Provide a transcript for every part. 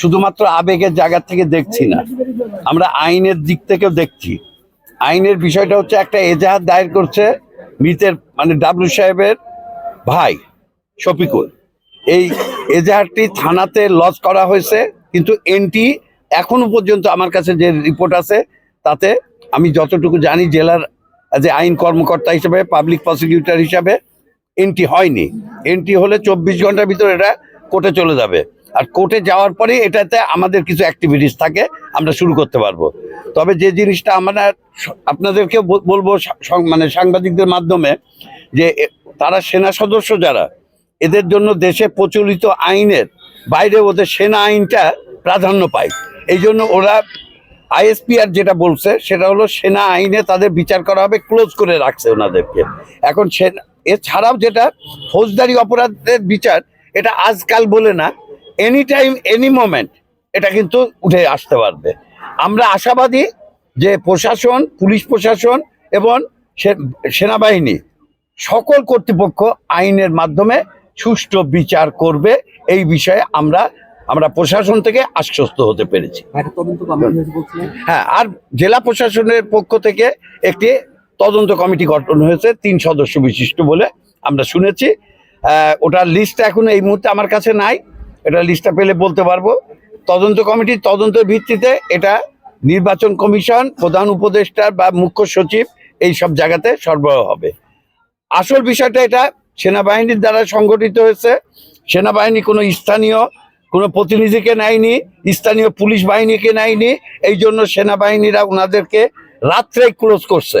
শুধুমাত্র আবেগের জায়গা থেকে দেখছি না। আমরা আইনের দিক থেকেও দেখছি। আইনের বিষয়টা হচ্ছে একটা এজাহার দায়ের করছে মৃতের মানে ডাব্লু সাহেবের ভাই শফিকুল। এই এজাহারটি থানাতে লজ করা হয়েছে, কিন্তু এনটি এখনও পর্যন্ত আমার কাছে যে রিপোর্ট আছে, তাতে আমি যতটুকু জানি জেলার যে আইন কর্মকর্তা হিসেবে, পাবলিক প্রসিকিউটর হিসাবে এন্ট্রি হয়নি। এন্ট্রি হলে চব্বিশ ঘণ্টার ভিতরে এটা কোর্টে চলে যাবে। আর কোর্টে যাওয়ার পরে এটাতে আমাদের কিছু অ্যাক্টিভিটিস থাকে, আমরা শুরু করতে পারব। তবে যে জিনিসটা আমরা আপনাদেরকে বলব মানে সাংবাদিকদের মাধ্যমে, যে তারা সেনা সদস্য যারা, এদের জন্য দেশে প্রচলিত আইনের বাইরে ওদের সেনা আইনটা প্রাধান্য পায়। এই জন্য ওরা আইএসপিআর যেটা বলছে, সেটা হলো সেনা আইনে তাদের বিচার করা হবে ক্লোজ করে রাখছে ওনাদেরকে। এখন সেনা, এছাড়াও যেটা ফৌজদারি অপরাধের বিচার, এটা আজকাল বলে না এনি টাইম এনি মোমেন্ট এটা কিন্তু উঠে আসতে পারবে। আমরা আশাবাদী যে প্রশাসন পুলিশ প্রশাসন এবং সেনাবাহিনী সকল কর্তৃপক্ষ আইনের মাধ্যমে সুষ্ঠু বিচার করবে এই বিষয়ে আমরা আমরা প্রশাসন থেকে আশ্বস্ত হতে পেরেছি। হ্যাঁ আর জেলা প্রশাসনের পক্ষ থেকে একটি তদন্ত কমিটি গঠন হয়েছে তিন সদস্য বিশিষ্ট বলে আমরা শুনেছি। ওটার লিস্ট এখন এই মুহূর্তে আমার কাছে নাই। এটা লিস্টটা পেলে বলতে পারব। তদন্ত কমিটির তদন্তের ভিত্তিতে এটা নির্বাচন কমিশন, প্রধান উপদেষ্টার বা মুখ্য সচিব এই সব জায়গাতে সরবরাহ হবে। আসল বিষয়টা এটা, সেনাবাহিনীর দ্বারা সংগঠিত হয়েছে। সেনাবাহিনী কোনো স্থানীয়, কোনো প্রতিনিধিকে নেয়নি, স্থানীয় পুলিশ বাহিনীকে নেয়নি। এই জন্য সেনাবাহিনীরা ওনাদেরকে রাত্রে ক্লোজ করছে।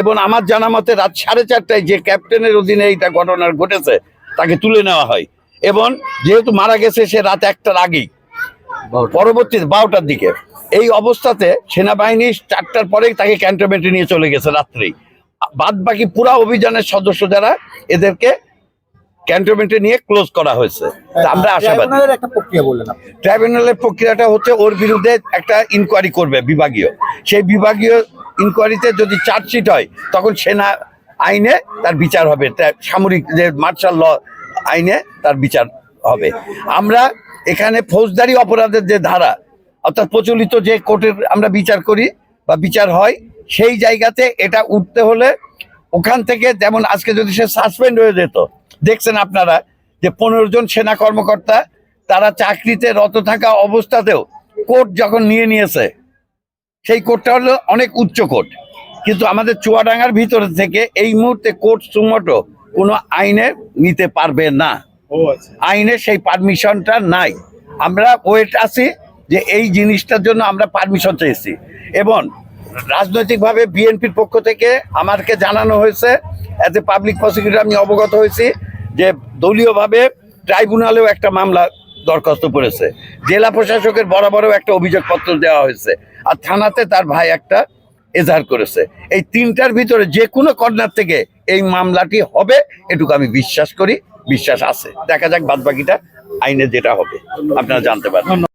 এবং আমার জানা মতে রাত সাড়ে চারটায় যে ক্যাপ্টেনের অধীনে এইটা ঘটনা ঘটেছে, তাকে তুলে নেওয়া হয়। এবং যেহেতু মারা গেছে সে রাত একটার আগেই। পরবর্তী বারোটার দিকে। এই অবস্থাতে সেনাবাহিনী চারটার পরেই তাকে ক্যান্টনমেন্টে নিয়ে চলে গেছে রাত্রেই বাদ বাকি পুরা অভিযানের সদস্য যারা এদেরকে ক্যান্টনমেন্টে নিয়ে ক্লোজ করা হয়েছে। আমরা আশাবাদী। ট্রাইব্যুনালের প্রক্রিয়াটা হচ্ছে ওর বিরুদ্ধে একটা ইনকোয়ারি করবে বিভাগীয়। সেই বিভাগীয় ইনকোয়ারিতে যদি চার্জশিট হয় তখন সেনা আইনে তার বিচার হবে। সামরিক যে মার্শাল ল আইনে তার বিচার হবে। আমরা এখানে ফৌজদারি অপরাধের যে ধারা, অর্থাৎ প্রচলিত যে কোর্টের আমরা বিচার করি বা বিচার হয়, সেই জায়গাতে এটা উঠতে হলে ওখান থেকে যেমন আজকে যদি সে সাসপেন্ড হয়ে যেত, দেখছেন আপনারা যে পনেরো জন সেনা কর্মকর্তা, তারা চাকরিতে রত থাকা অবস্থাতেও কোর্ট যখন নিয়ে নিয়েছে, সেই কোর্টটা হলো অনেক উচ্চ কোর্ট। কিন্তু আমাদের চুয়াডাঙ্গার ভিতরে থেকে এই মুহূর্তে কোর্ট সুমোটো কোনো আইনে নিতে পারবে না। আইনে সেই পারমিশনটা নাই। আমরা ওয়েট আছি যে এই জিনিসটার জন্য আমরা পারমিশন চেয়েছি। এবং রাজনৈতিকভাবে বিএনপির পক্ষ থেকে আমাকে জানানো হয়েছে অ্যাজ এ পাবলিক প্রসিকিউটর আমি অবগত হয়েছি যে দলীয়ভাবে ট্রাইব্যুনালেও একটা মামলা দরখাস্ত করেছে। জেলা প্রশাসকের বরাবরও একটা অভিযোগপত্র দেওয়া হয়েছে। আর থানাতে তার ভাই একটা এজাহার করেছে। এই তিনটার ভিতরে যে কোনো কর্নার থেকে এই মামলাটি হবে, এটুকু আমি বিশ্বাস করি, বিশ্বাস আছে। দেখা যাক বাদবাকিটা আইনে যেটা হবে, আপনারা জানতে পারবেন।